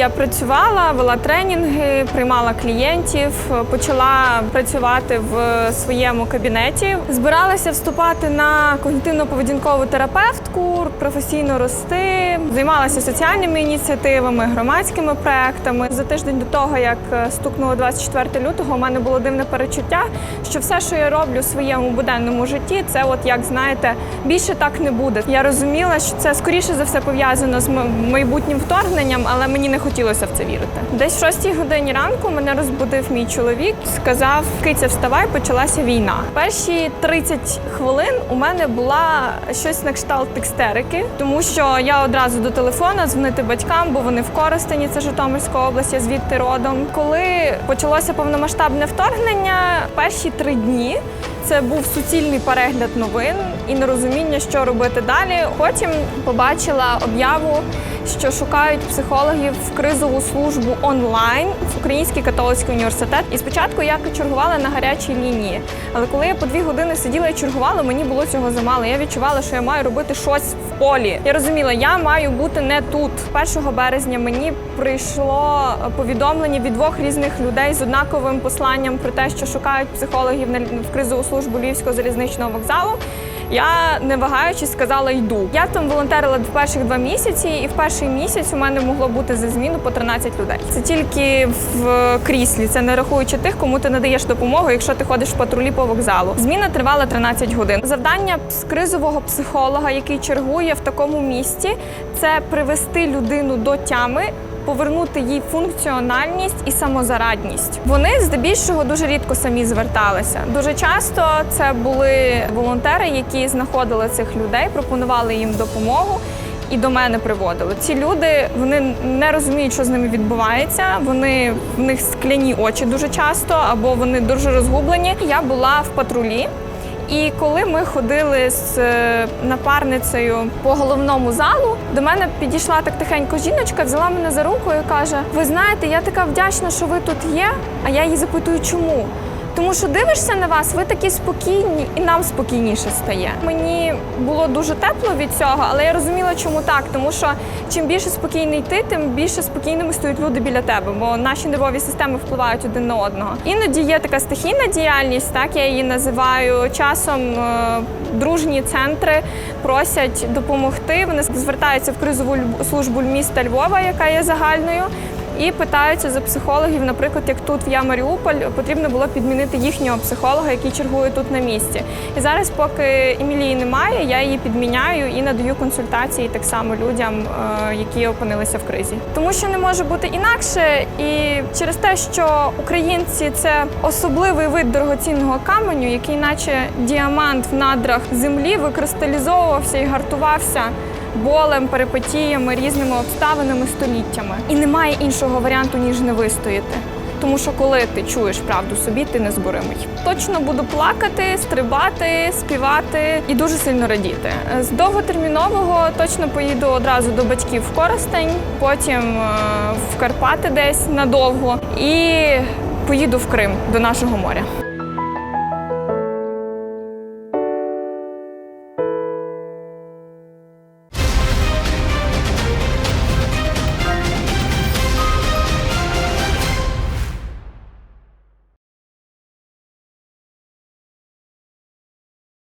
я працювала, вела тренінги, приймала клієнтів, почала працювати в своєму кабінеті. Збиралася вступати на когнітивно-поведінкову терапевтку, професійно рости, займалася соціальними ініціативами, громадськими проектами. За тиждень до того, як стукнуло 24 лютого, у мене було дивне перечуття, що все, що я роблю в своєму буденному житті, це, от як знаєте, більше так не буде. Я розуміла, що це скоріше за все пов'язано з майбутнім вторгненням, але мені не хотілося в це вірити. Десь в 6 годині ранку мене розбудив мій чоловік, сказав: Киця, вставай, почалася війна. Перші 30 хвилин у мене була щось на кшталт текстерики, тому що я одразу до телефона дзвонити батькам, бо вони в Коростені, це Житомирська область, я звідти родом. Коли почалося повномасштабне вторгнення, перші три дні це був суцільний перегляд новин і нерозуміння, що робити далі. Потім побачила об'яву, що шукають психологів в кризову службу онлайн в Український католицький університет. І спочатку я чергувала на гарячій лінії. Але коли я по дві години сиділа і чергувала, мені було цього замало. Я відчувала, що я маю робити щось в полі. Я розуміла, я маю бути не тут. 1 березня мені прийшло повідомлення від двох різних людей з однаковим посланням про те, що шукають психологів в кризову службу Львівського залізничного вокзалу. Я не вагаючись сказала йду. Я там волонтерила в перших два місяці, і в перший місяць у мене могло бути за зміну по 13 людей. Це тільки в кріслі, це не рахуючи тих, кому ти надаєш допомогу, якщо ти ходиш в патрулі по вокзалу. Зміна тривала 13 годин. Завдання з кризового психолога, який чергує в такому місці, це привести людину до тями. Повернути їй функціональність і самозарадність. Вони здебільшого дуже рідко самі зверталися. Дуже часто це були волонтери, які знаходили цих людей, пропонували їм допомогу. І до мене приводили. Ці люди вони не розуміють, що з ними відбувається. Вони в них скляні очі дуже часто, або вони дуже розгублені. Я була в патрулі. І коли ми ходили з е, напарницею по головному залу, до мене підійшла так тихенько жіночка, взяла мене за руку і каже: Ви знаєте, я така вдячна, що ви тут є. А я її запитую, чому? Тому що дивишся на вас, ви такі спокійні, і нам спокійніше стає. Мені було дуже тепло від цього, але я розуміла, чому так. Тому що чим більше спокійний ти, тим більше спокійними стають люди біля тебе, бо наші нервові системи впливають один на одного. Іноді є така стихійна діяльність, так я її називаю. Часом е, дружні центри просять допомогти. Вони звертаються в кризову службу міста Львова, яка є загальною. І питаються за психологів, наприклад, як тут в Я Маріуполь, потрібно було підмінити їхнього психолога, який чергує тут на місці. І зараз, поки Емілії немає, я її підміняю і надаю консультації так само людям, е, які опинилися в кризі. Тому що не може бути інакше, і через те, що українці це особливий вид дорогоцінного каменю, який, наче діамант в надрах землі, викристалізовувався і гартувався болем, перипетіями, різними обставинами століттями. І немає іншого варіанту, ніж не вистояти. Тому що коли ти чуєш правду собі, ти незборимий. Точно буду плакати, стрибати, співати і дуже сильно радіти. З довготермінового точно поїду одразу до батьків в Коростень, потім е, в Карпати десь надовго і поїду в Крим до нашого моря.